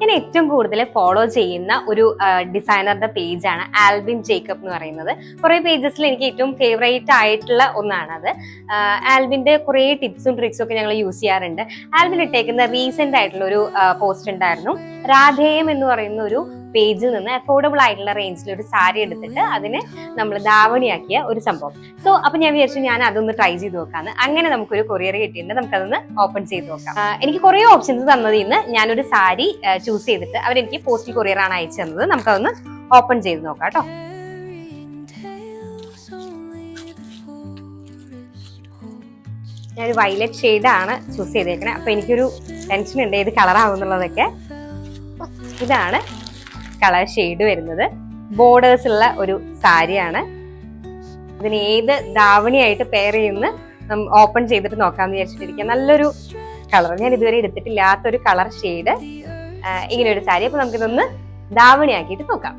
ഞാൻ ഏറ്റവും കൂടുതൽ ഫോളോ ചെയ്യുന്ന ഒരു ഡിസൈനറുടെ പേജാണ് ആൽബിൻ ജേക്കബ് എന്ന് പറയുന്നത്. കുറേ പേജസിൽ എനിക്ക് ഏറ്റവും ഫേവറേറ്റ് ആയിട്ടുള്ള ഒന്നാണത്. ആൽബിന്റെ കുറേ ടിപ്സും ട്രിക്സും ഒക്കെ ഞങ്ങൾ യൂസ് ചെയ്യാറുണ്ട്. ആൽബിൻ ഇട്ടേക്കുന്ന റീസെന്റ് ആയിട്ടുള്ള ഒരു പോസ്റ്റ് ഉണ്ടായിരുന്നു. രാധേയം എന്ന് പറയുന്ന ഒരു പേജിൽ നിന്ന് അഫോർഡബിൾ ആയിട്ടുള്ള റേഞ്ചിൽ ഒരു സാരി എടുത്തിട്ട് അതിന് നമ്മൾ ധാവണിയാക്കിയ ഒരു സംഭവം. സോ അപ്പൊ ഞാൻ വിചാരിച്ചു ഞാൻ അതൊന്ന് ട്രൈ ചെയ്ത് നോക്കാന്ന്. അങ്ങനെ നമുക്കൊരു കൊറിയർ കിട്ടിയിട്ടുണ്ട്. നമുക്കതൊന്ന് ഓപ്പൺ ചെയ്ത് നോക്കാം. എനിക്ക് കുറേ ഓപ്ഷൻസ് തന്നതിൽ നിന്ന് ഞാനൊരു സാരി ചൂസ് ചെയ്തിട്ട് അവരെനിക്ക് പോസ്റ്റൽ കൊറിയർ ആണ് അയച്ചു തന്നത്. നമുക്കതൊന്ന് ഓപ്പൺ ചെയ്ത് നോക്കാം കേട്ടോ. ഞാനൊരു വയലറ്റ് ഷെയ്ഡാണ് ചൂസ് ചെയ്തേക്കണേ. അപ്പൊ എനിക്കൊരു ടെൻഷൻ ഉണ്ട്. ഏത് കളർ ആവുന്നുള്ളതൊക്കെ. ഇതാണ് കളർ ഷെയ്ഡ് വരുന്നത്. ബോർഡേഴ്സ് ഉള്ള ഒരു സാരിയാണ്. ഇതിന് ഏത് ദാവണിയായിട്ട് പെയർ ചെയ്യുന്ന ഓപ്പൺ ചെയ്തിട്ട് നോക്കാന്ന് വിചാരിച്ചിട്ടിരിക്കുക നല്ലൊരു കളർ ഞാൻ ഇതുവരെ എടുത്തിട്ടില്ലാത്തൊരു കളർ ഷെയ്ഡ് ഇങ്ങനെ ഒരു സാരി. അപ്പൊ നമുക്കിതൊന്ന് ധാവണിയാക്കിയിട്ട് നോക്കാം.